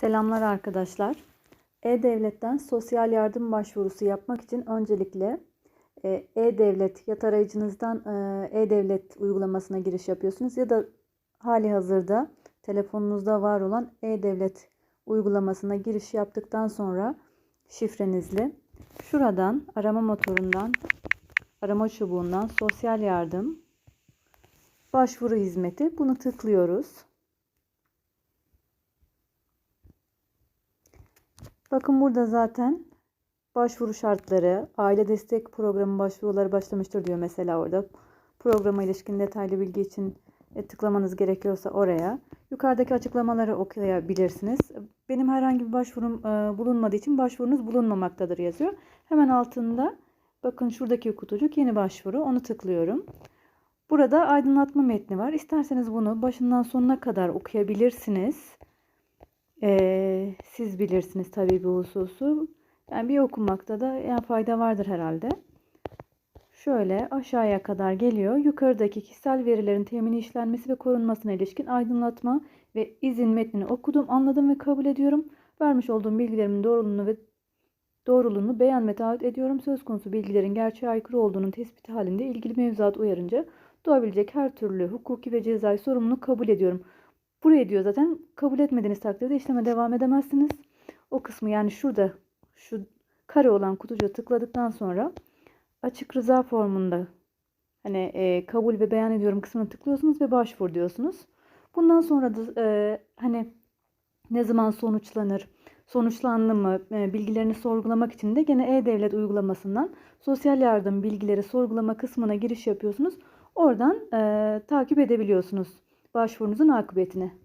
Selamlar arkadaşlar. E-Devlet'ten sosyal yardım başvurusu yapmak için öncelikle e, E-Devlet ya tarayıcınızdan e, E-Devlet uygulamasına giriş yapıyorsunuz ya da hali hazırda telefonunuzda var olan E-Devlet uygulamasına giriş yaptıktan sonra şifrenizle şuradan arama motorundan arama çubuğundan sosyal yardım başvuru hizmeti bunu tıklıyoruz. Bakın burada zaten başvuru şartları, aile destek programı başvuruları başlamıştır diyor mesela orada. Programa ilişkin detaylı bilgi için e, tıklamanız gerekiyorsa oraya. Yukarıdaki açıklamaları okuyabilirsiniz. Benim herhangi bir başvurum e, bulunmadığı için başvurunuz bulunmamaktadır yazıyor. Hemen altında bakın şuradaki kutucuk yeni başvuru onu tıklıyorum. Burada aydınlatma metni var. İsterseniz bunu başından sonuna kadar okuyabilirsiniz. Ee, siz bilirsiniz tabii bu hususu. Yani bir okumakta da yani fayda vardır herhalde. Şöyle aşağıya kadar geliyor. Yukarıdaki kişisel verilerin temini işlenmesi ve korunmasına ilişkin aydınlatma ve izin metnini okudum, anladım ve kabul ediyorum. Vermiş olduğum bilgilerimin doğruluğunu ve doğruluğunu beyan ve taahhüt ediyorum. Söz konusu bilgilerin gerçeğe aykırı olduğunun tespiti halinde ilgili mevzuat uyarınca doğabilecek her türlü hukuki ve cezai sorumluluk kabul ediyorum. Buraya diyor zaten kabul etmediğiniz takdirde işleme devam edemezsiniz. O kısmı yani şurada şu kare olan kutucuğa tıkladıktan sonra açık rıza formunda hani e, kabul ve beyan ediyorum kısmına tıklıyorsunuz ve başvur diyorsunuz. Bundan sonra da e, hani ne zaman sonuçlanır, sonuçlandı mı e, bilgilerini sorgulamak için de gene E-Devlet uygulamasından sosyal yardım bilgileri sorgulama kısmına giriş yapıyorsunuz. Oradan e, takip edebiliyorsunuz başvurunuzun akıbetini.